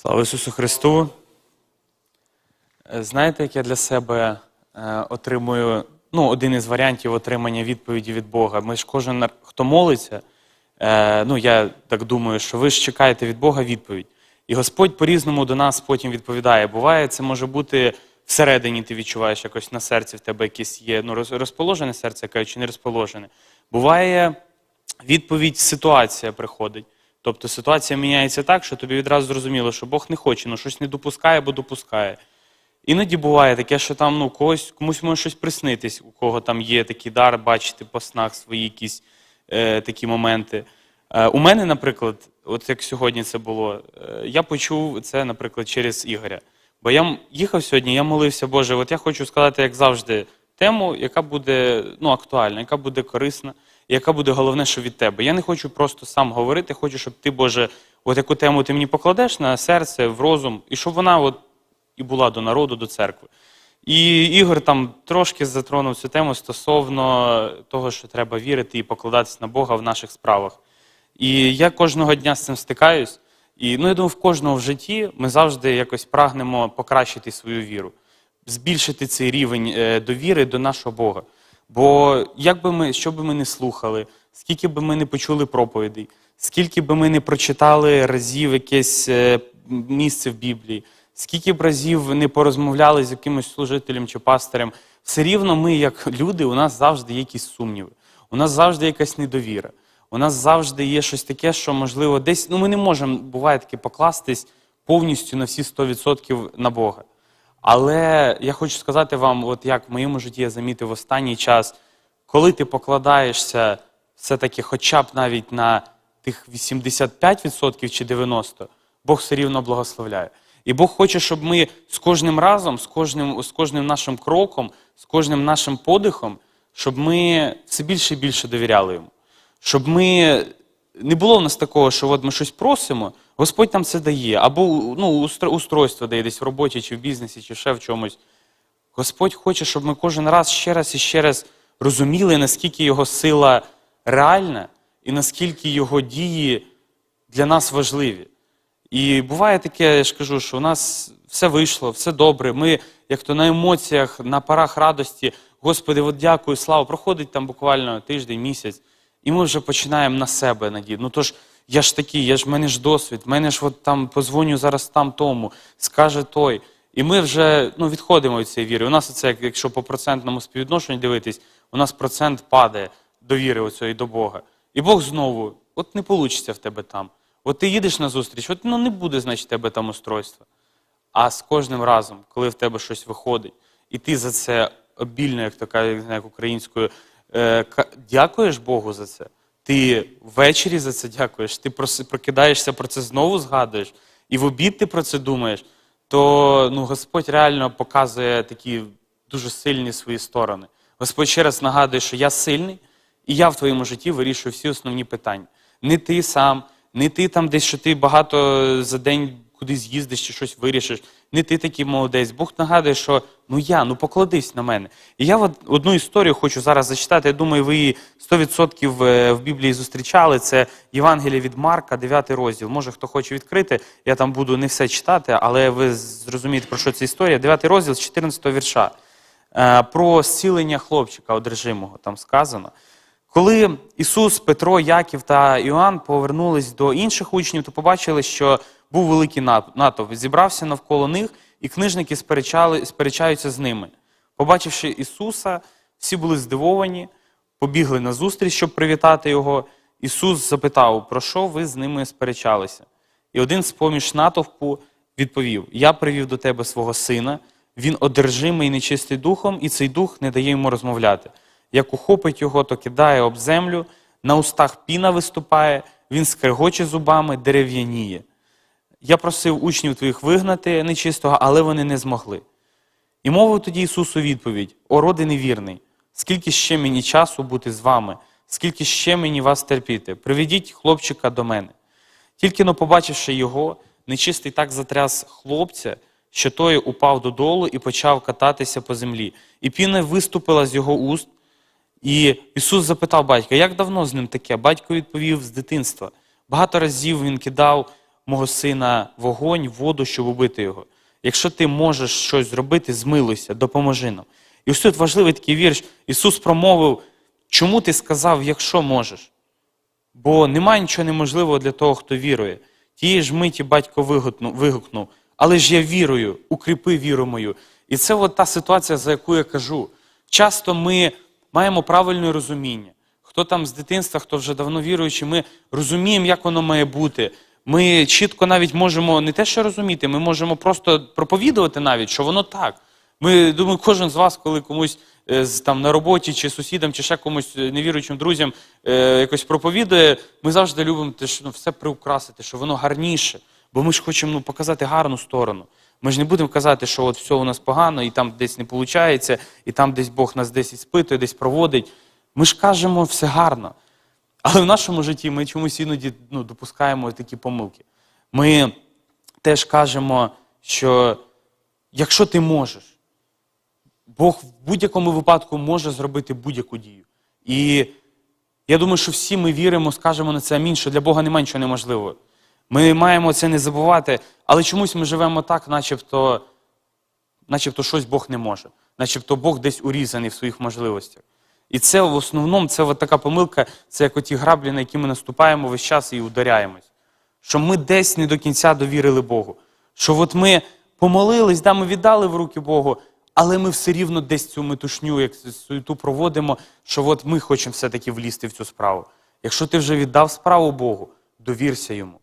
Слава Ісусу Христу! Е, Знаєте, як я для себе е, отримую ну, один із варіантів отримання відповіді від Бога. Ми ж кожен, хто молиться, е, ну я так думаю, що ви ж чекаєте від Бога відповідь. І Господь по-різному до нас потім відповідає. Буває, це може бути всередині, ти відчуваєш якось на серці в тебе якесь є ну, розположене серце, яке чи не розположене. Буває, відповідь ситуація приходить. Тобто ситуація міняється так, що тобі відразу зрозуміло, що Бог не хоче, ну щось не допускає або допускає. Іноді буває таке, що там ну, когось, комусь може щось приснитись, у кого там є такий дар бачити по снах свої якісь е, такі моменти. Е, у мене, наприклад, от як сьогодні це було, е, я почув це, наприклад, через Ігоря. Бо я їхав сьогодні, я молився, Боже, от я хочу сказати, як завжди, тему, яка буде ну, актуальна, яка буде корисна, яка буде головне, що від тебе. Я не хочу просто сам говорити, хочу, щоб ти, Боже, от яку тему ти мені покладеш на серце, в розум, і щоб вона от і була до народу, до церкви. І Ігор там трошки затронув цю тему стосовно того, що треба вірити і покладатися на Бога в наших справах. І я кожного дня з цим стикаюсь. І ну, я думаю, в кожного в житті ми завжди якось прагнемо покращити свою віру, збільшити цей рівень е, довіри до нашого Бога. Бо як би ми, що би ми не слухали, скільки би ми не почули проповідей, скільки би ми не прочитали разів якесь е, місце в Біблії, скільки б разів не порозмовляли з якимось служителем чи пастирем, все рівно ми, як люди, у нас завжди є якісь сумніви, у нас завжди якась недовіра. У нас завжди є щось таке, що можливо десь ну ми не можемо, буває таке, покластись повністю на всі 100% на Бога. Але я хочу сказати вам, от як в моєму житті я замітив в останній час, коли ти покладаєшся все-таки хоча б навіть на тих 85% чи 90%, Бог все рівно благословляє. І Бог хоче, щоб ми з кожним разом, з кожним, з кожним нашим кроком, з кожним нашим подихом, щоб ми все більше і більше довіряли йому. Щоб ми не було в нас такого, що от ми щось просимо, Господь нам це дає, або ну, устройство дає десь в роботі, чи в бізнесі, чи ще в чомусь. Господь хоче, щоб ми кожен раз ще раз і ще раз розуміли, наскільки Його сила реальна і наскільки Його дії для нас важливі. І буває таке, я ж кажу, що у нас все вийшло, все добре. Ми, як то на емоціях, на парах радості, Господи, от дякую, слава, проходить там буквально тиждень, місяць, і ми вже починаємо на себе надію. Ну тож я ж такий, я ж в мене ж досвід, в мене ж от там позвоню зараз там тому, скаже той. І ми вже ну, відходимо від цієї віри. У нас це, як- якщо по процентному співвідношенню дивитись, у нас процент падає довіри оцієї до Бога. І Бог знову, от не вийде в тебе там. От ти їдеш на зустріч, от ну не буде, значить, тебе там устройства. А з кожним разом, коли в тебе щось виходить, і ти за це обільно, як знаю, як українською, дякуєш Богу за це. Ти ввечері за це дякуєш, ти прокидаєшся про це знову згадуєш, і в обід ти про це думаєш, то ну, Господь реально показує такі дуже сильні свої сторони. Господь ще раз нагадує, що я сильний, і я в твоєму житті вирішую всі основні питання. Не ти сам, не ти там десь, що ти багато за день кудись їздиш чи щось вирішиш. Не ти такий молодець. Бог нагадує, що ну я, ну покладись на мене. І я одну історію хочу зараз зачитати. Я думаю, ви її 100% е, в Біблії зустрічали. Це Євангеліє від Марка, 9 розділ. Може, хто хоче відкрити, я там буду не все читати, але ви зрозумієте, про що ця історія. 9 розділ з 14 вірша. Е, Про зцілення хлопчика одержимого там сказано. Коли Ісус, Петро, Яків та Іоанн повернулись до інших учнів, то побачили, що був великий натовп. Зібрався навколо них, і книжники сперечали, сперечаються з ними. Побачивши Ісуса, всі були здивовані, побігли на зустріч, щоб привітати Його. Ісус запитав, про що ви з ними сперечалися? І один з поміж натовпу відповів: Я привів до тебе свого сина, він одержимий нечистий духом, і цей дух не дає йому розмовляти. Як ухопить його, то кидає об землю, на устах піна виступає, він скрегоче зубами, дерев'яніє. Я просив учнів твоїх вигнати нечистого, але вони не змогли. І мовив тоді Ісус у відповідь: О, роди невірний, скільки ще мені часу бути з вами, скільки ще мені вас терпіти? Приведіть хлопчика до мене. Тільки но побачивши його, нечистий так затряс хлопця, що той упав додолу і почав кататися по землі. І піна виступила з його уст. І Ісус запитав батька, як давно з ним таке? Батько відповів з дитинства. Багато разів він кидав мого сина вогонь, воду, щоб убити його. Якщо ти можеш щось зробити, змилуйся, допоможи нам. І ось тут важливий такий вірш. Ісус промовив, чому ти сказав, якщо можеш? Бо немає нічого неможливого для того, хто вірує. Тієї ж миті батько вигукнув, але ж я вірую, укріпи віру мою. І це от та ситуація, за яку я кажу. Часто ми маємо правильне розуміння. Хто там з дитинства, хто вже давно віруючий, ми розуміємо, як воно має бути. Ми чітко навіть можемо не те, що розуміти, ми можемо просто проповідувати навіть, що воно так. Ми думаю, кожен з вас, коли комусь е, там на роботі, чи сусідам, чи ще комусь е, невіруючим друзям е, якось проповідує, ми завжди любимо те, що ну, все приукрасити, що воно гарніше. Бо ми ж хочемо ну, показати гарну сторону. Ми ж не будемо казати, що от все у нас погано, і там десь не виходить, і там десь Бог нас десь іспитує, десь проводить. Ми ж кажемо все гарно. Але в нашому житті ми чомусь іноді ну, допускаємо такі помилки. Ми теж кажемо, що якщо ти можеш, Бог в будь-якому випадку може зробити будь-яку дію. І я думаю, що всі ми віримо, скажемо на це амінь, що для Бога немає нічого неможливого. Ми маємо це не забувати, але чомусь ми живемо так, начебто, начебто щось Бог не може, начебто Бог десь урізаний в своїх можливостях. І це в основному це от така помилка, це як оті граблі, на які ми наступаємо весь час і ударяємось. Що ми десь не до кінця довірили Богу. Що от ми помолились, да, ми віддали в руки Богу, але ми все рівно десь цю метушню, як суету проводимо, що от ми хочемо все-таки влізти в цю справу. Якщо ти вже віддав справу Богу, довірся йому.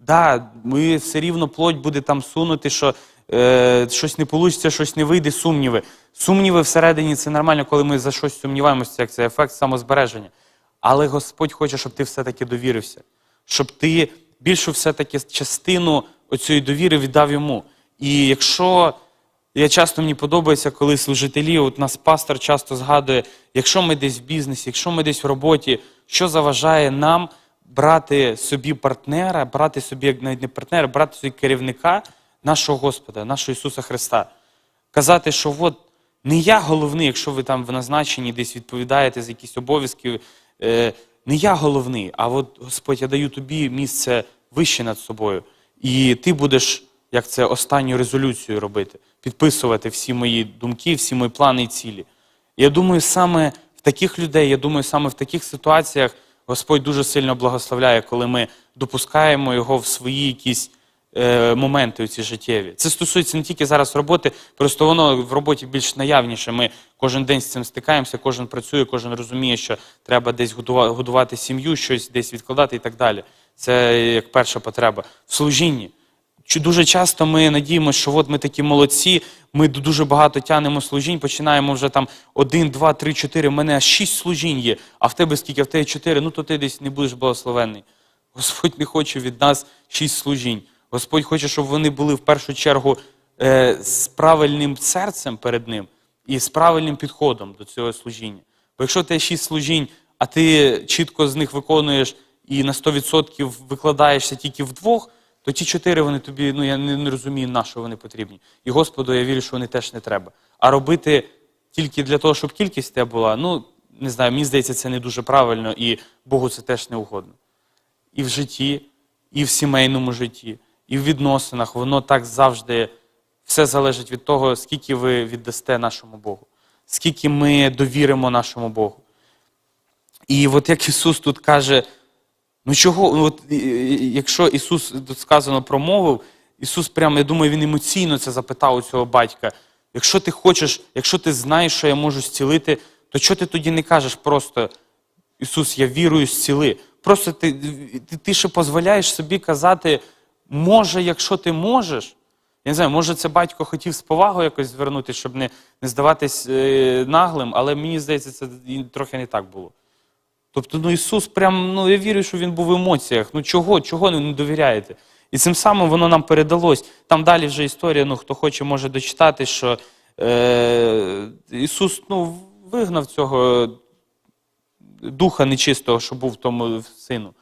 Да, ми все рівно плоть буде там сунути, що е, щось не вийде, щось не вийде, сумніви. Сумніви всередині це нормально, коли ми за щось сумніваємося, як це ефект самозбереження. Але Господь хоче, щоб ти все-таки довірився, щоб ти більшу все-таки частину оцієї довіри віддав йому. І якщо я часто мені подобається, коли служителі, от нас пастор часто згадує, якщо ми десь в бізнесі, якщо ми десь в роботі, що заважає нам брати собі партнера, брати собі як навіть не партнера, брати собі керівника нашого Господа, нашого Ісуса Христа. Казати, що от не я головний, якщо ви там в назначенні десь відповідаєте за якісь обов'язки, е, не я головний, а от Господь, я даю тобі місце вище над собою. І ти будеш, як це останню резолюцію робити, підписувати всі мої думки, всі мої плани і цілі. Я думаю, саме в таких людей, я думаю, саме в таких ситуаціях Господь дуже сильно благословляє, коли ми допускаємо його в свої якісь е, моменти ці життєві. Це стосується не тільки зараз роботи, просто воно в роботі більш наявніше. Ми кожен день з цим стикаємося, кожен працює, кожен розуміє, що треба десь годува- годувати сім'ю, щось десь відкладати і так далі. Це як перша потреба. В служінні. Дуже часто ми надіємося, що от ми такі молодці, ми дуже багато тянемо служінь, починаємо вже там один, два, три, чотири. У мене аж шість служінь є, а в тебе скільки? В тебе чотири, ну то ти десь не будеш благословенний. Господь не хоче від нас шість служінь. Господь хоче, щоб вони були в першу чергу е, з правильним серцем перед ним і з правильним підходом до цього служіння. Бо якщо тебе шість служінь, а ти чітко з них виконуєш і на 100% викладаєшся тільки вдвох, то ті чотири вони тобі, ну я не розумію, на що вони потрібні. І Господу я вірю, що вони теж не треба. А робити тільки для того, щоб кількість тебе була, ну не знаю, мені здається, це не дуже правильно, і Богу це теж не угодно. І в житті, і в сімейному житті, і в відносинах воно так завжди все залежить від того, скільки ви віддасте нашому Богу, скільки ми довіримо нашому Богу. І от як Ісус тут каже, ну чого, ну, от, якщо Ісус тут сказано промовив, Ісус прямо, я думаю, Він емоційно це запитав у цього батька. Якщо ти хочеш, якщо ти знаєш, що я можу зцілити, то чого ти тоді не кажеш просто, Ісус, я вірую, зціли. Просто ти, ти, ти ще дозволяєш собі казати, може, якщо ти можеш. Я не знаю, може, це батько хотів з повагою якось звернути, щоб не, не здаватись е, наглим, але мені здається, це трохи не так було. Тобто, ну Ісус прям, ну я вірю, що Він був в емоціях. Ну чого, чого не довіряєте? І цим самим воно нам передалось. Там далі вже історія, ну хто хоче, може дочитати, що е, Ісус ну, вигнав цього духа нечистого, що був в тому сину.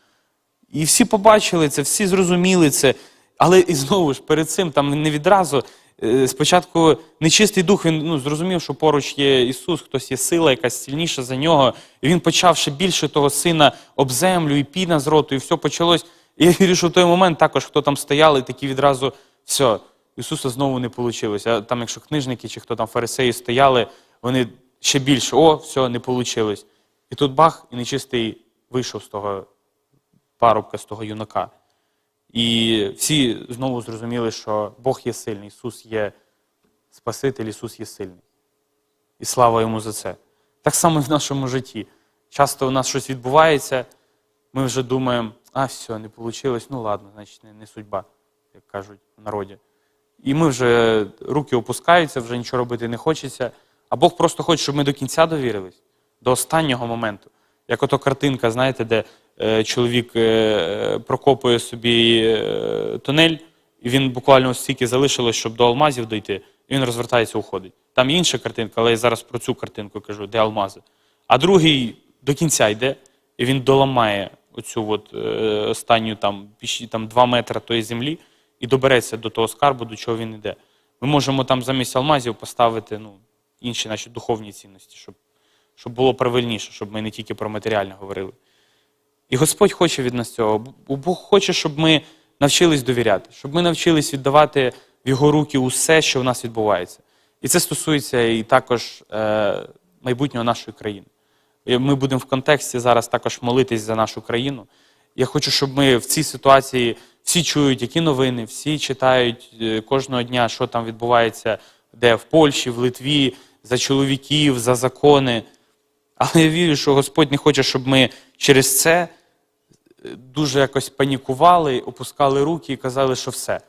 І всі побачили це, всі зрозуміли це. Але і знову ж перед цим там не відразу. е, Спочатку нечистий дух він ну, зрозумів, що поруч є Ісус, хтось є сила, якась сильніша за нього. І він почав ще більше того сина об землю, і піна з роту, і все почалось. І я вірю, що в той момент також, хто там стояли, такі відразу все, Ісуса знову не вийшло. А там, якщо книжники чи хто там фарисеї стояли, вони ще більше, о, все, не вийшло. І тут бах, і нечистий вийшов з того парубка, з того юнака. І всі знову зрозуміли, що Бог є сильний, Ісус є Спаситель, Ісус є сильний. І слава йому за це. Так само і в нашому житті. Часто у нас щось відбувається, ми вже думаємо, а все, не вийшло, ну ладно, значить не, не судьба, як кажуть в народі. І ми вже руки опускаються, вже нічого робити не хочеться. А Бог просто хоче, щоб ми до кінця довірились, до останнього моменту. Як ото картинка, знаєте, де е, чоловік е, прокопує собі е, тунель, і він буквально стільки залишилось, щоб до алмазів дойти, і він розвертається, уходить. Там інша картинка, але я зараз про цю картинку кажу, де алмази. А другий до кінця йде, і він доламає оцю от, е, останню там, піщі- там 2 метри тої землі і добереться до того скарбу, до чого він йде. Ми можемо там замість алмазів поставити ну, інші наші духовні цінності, щоб, щоб було правильніше, щоб ми не тільки про матеріальне говорили. І Господь хоче від нас цього. Бо Бог хоче, щоб ми навчились довіряти, щоб ми навчились віддавати в Його руки усе, що в нас відбувається. І це стосується і також е, майбутнього нашої країни. Ми будемо в контексті зараз також молитись за нашу країну. Я хочу, щоб ми в цій ситуації всі чують, які новини, всі читають е, кожного дня, що там відбувається, де в Польщі, в Литві, за чоловіків, за закони. Але я вірю, що Господь не хоче, щоб ми через це е, дуже якось панікували, опускали руки і казали, що все.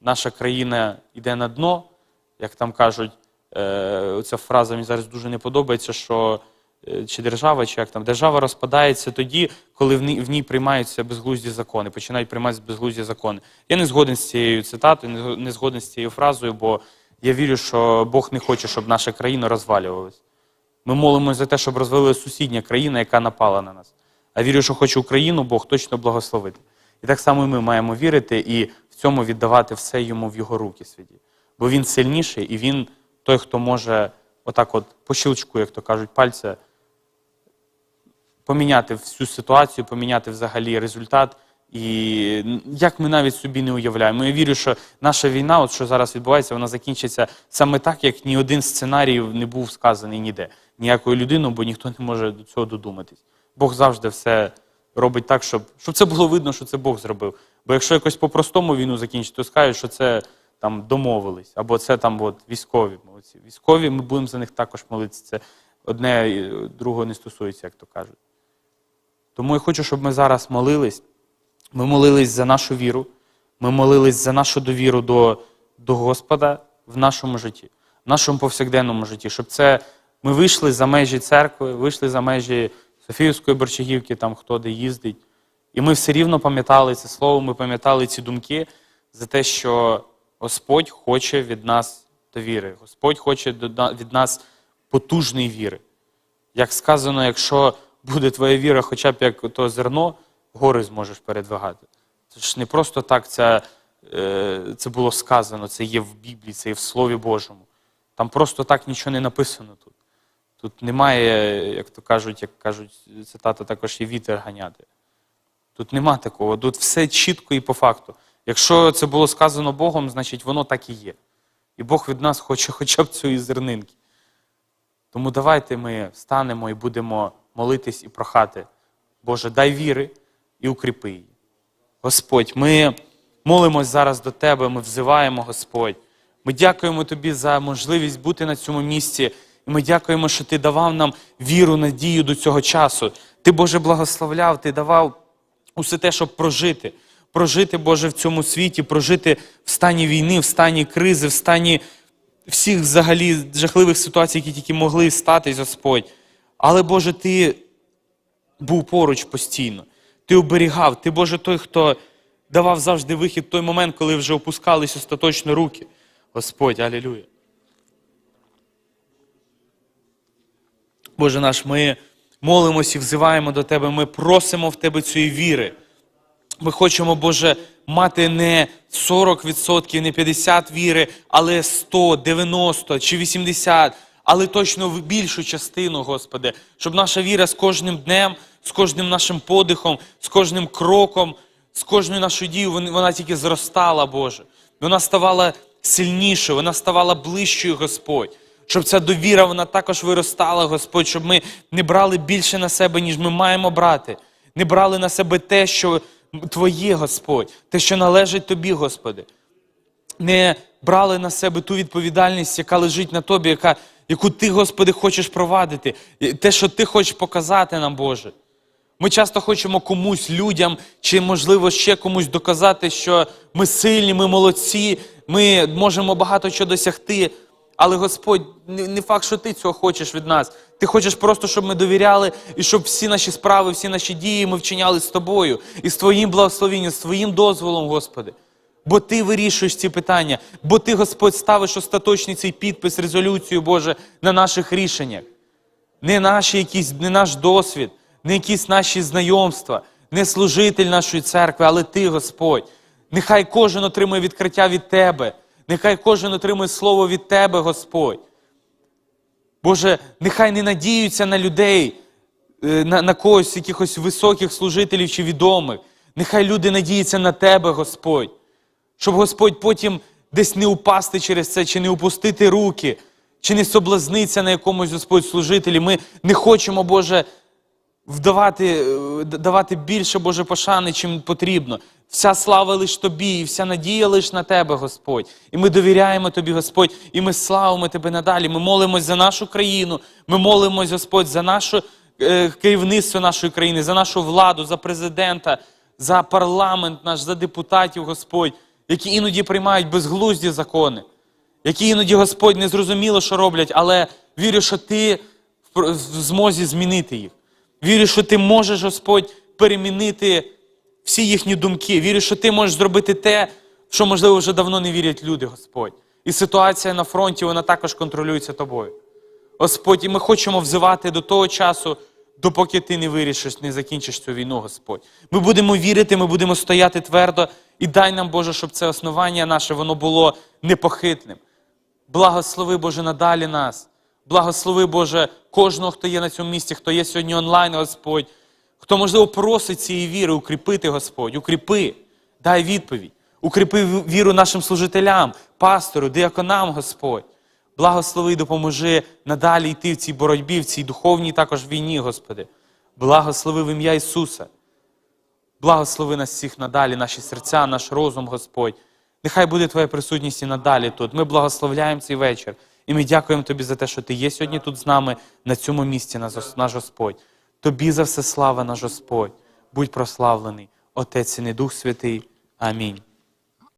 Наша країна йде на дно, як там кажуть, е, ця фраза мені зараз дуже не подобається, що е, чи держава, чи як там, держава розпадається тоді, коли в ній, приймаються безглузді закони, починають прийматися безглузді закони. Я не згоден з цією цитатою, не згоден з цією фразою, бо я вірю, що Бог не хоче, щоб наша країна розвалювалась. Ми молимося за те, щоб розвалилася сусідня країна, яка напала на нас. А вірю, що хоче Україну, Бог точно благословити. І так само і ми маємо вірити і в цьому віддавати все йому в його руки святі. Бо він сильніший, і він той, хто може отак, от по щелчку, як то кажуть, пальця, поміняти всю ситуацію, поміняти взагалі результат. І як ми навіть собі не уявляємо. Я вірю, що наша війна, от що зараз відбувається, вона закінчиться саме так, як ні один сценарій не був сказаний ніде. Ніякою людиною, бо ніхто не може до цього додуматись. Бог завжди все робить так, щоб, щоб це було видно, що це Бог зробив. Бо якщо якось по-простому війну закінчити, то скажуть, що це там домовились, або це там от, військові. Молодці. Військові, ми будемо за них також молитися. Це одне і другого не стосується, як то кажуть. Тому я хочу, щоб ми зараз молились. Ми молились за нашу віру, ми молились за нашу довіру до, до Господа в нашому житті, в нашому повсякденному житті, щоб це ми вийшли за межі церкви, вийшли за межі Софіївської Борчагівки, там хто де їздить. І ми все рівно пам'ятали це слово, ми пам'ятали ці думки за те, що Господь хоче від нас довіри. Господь хоче від нас потужної віри. Як сказано, якщо буде твоя віра, хоча б як то зерно, гори зможеш передвигати. Це ж не просто так це, е, це було сказано, це є в Біблії, це є в Слові Божому. Там просто так нічого не написано тут. Тут немає, як то кажуть, як кажуть, цитата також є вітер ганяти. Тут нема такого. Тут все чітко і по факту. Якщо це було сказано Богом, значить воно так і є. І Бог від нас хоче хоча б цієї зернинки. Тому давайте ми встанемо і будемо молитись і прохати. Боже, дай віри і укріпи її. Господь, ми молимось зараз до Тебе, ми взиваємо, Господь. Ми дякуємо Тобі за можливість бути на цьому місці. І ми дякуємо, що Ти давав нам віру, надію до цього часу. Ти, Боже, благословляв, Ти давав усе те, щоб прожити. Прожити, Боже, в цьому світі, прожити в стані війни, в стані кризи, в стані всіх взагалі жахливих ситуацій, які тільки могли статись, Господь. Але, Боже, Ти був поруч постійно. Ти оберігав, ти, Боже, той, хто давав завжди вихід в той момент, коли вже опускались остаточно руки. Господь, алілюя. Боже наш, ми молимося і взиваємо до Тебе, ми просимо в Тебе цієї віри. Ми хочемо, Боже, мати не 40%, не 50 віри, але 100, 90 чи 80, але точно в більшу частину, Господи, щоб наша віра з кожним днем, з кожним нашим подихом, з кожним кроком, з кожною нашою дією вона тільки зростала, Боже. Вона ставала сильнішою, вона ставала ближчою, Господь. Щоб ця довіра вона також виростала, Господь, щоб ми не брали більше на себе, ніж ми маємо брати. Не брали на себе те, що Твоє, Господь, те, що належить Тобі, Господи не брали на себе ту відповідальність, яка лежить на тобі, яка, яку ти, Господи, хочеш провадити, те, що ти хочеш показати нам, Боже. Ми часто хочемо комусь, людям, чи, можливо, ще комусь доказати, що ми сильні, ми молодці, ми можемо багато чого досягти. Але Господь, не факт, що ти цього хочеш від нас. Ти хочеш просто, щоб ми довіряли і щоб всі наші справи, всі наші дії ми вчиняли з тобою і з твоїм благословенням, з твоїм дозволом, Господи. Бо ти вирішуєш ці питання, бо ти, Господь, ставиш остаточний цей підпис, резолюцію, Боже, на наших рішеннях. Не, наші якісь, не наш досвід, не якісь наші знайомства, не служитель нашої церкви, але ти, Господь. Нехай кожен отримує відкриття від Тебе. Нехай кожен отримує слово від Тебе, Господь. Боже, нехай не надіються на людей, е, на, на когось, якихось високих служителів чи відомих. Нехай люди надіються на Тебе, Господь. Щоб Господь потім десь не упасти через це, чи не опустити руки, чи не соблазниться на якомусь Господь служителі. Ми не хочемо, Боже, вдавати, е, давати більше, Боже, пошани, чим потрібно. Вся слава лиш Тобі, і вся надія лиш на Тебе, Господь. І ми довіряємо Тобі, Господь, і ми славимо Тебе надалі. Ми молимось за нашу країну, ми молимось, Господь, за наше е, керівництво нашої країни, за нашу владу, за президента, за парламент наш, за депутатів, Господь, які іноді приймають безглузді закони, які іноді, Господь, не зрозуміло, що роблять, але вірю, що Ти в змозі змінити їх. Вірю, що ти можеш, Господь, перемінити всі їхні думки. Вірю, що ти можеш зробити те, що, можливо, вже давно не вірять люди, Господь. І ситуація на фронті, вона також контролюється тобою. Господь, і ми хочемо взивати до того часу, допоки ти не вирішиш, не закінчиш цю війну, Господь. Ми будемо вірити, ми будемо стояти твердо, і дай нам, Боже, щоб це основання наше воно було непохитним. Благослови, Боже, надалі нас. Благослови, Боже, кожного, хто є на цьому місці, хто є сьогодні онлайн, Господь, хто, можливо, просить цієї віри, укріпити, Господь, укріпи, дай відповідь. Укріпи віру нашим служителям, пастору, діаконам, Господь. Благослови і допоможи надалі йти в цій боротьбі, в цій духовній також війні, Господи. Благослови в ім'я Ісуса. Благослови нас всіх надалі, наші серця, наш розум, Господь. Нехай буде Твоя присутність і надалі тут. Ми благословляємо цей вечір. І ми дякуємо Тобі за те, що Ти є сьогодні тут з нами, на цьому місці, наш Господь. Тобі за все слава, наш Господь. Будь прославлений, Отець і не Дух Святий. Амінь.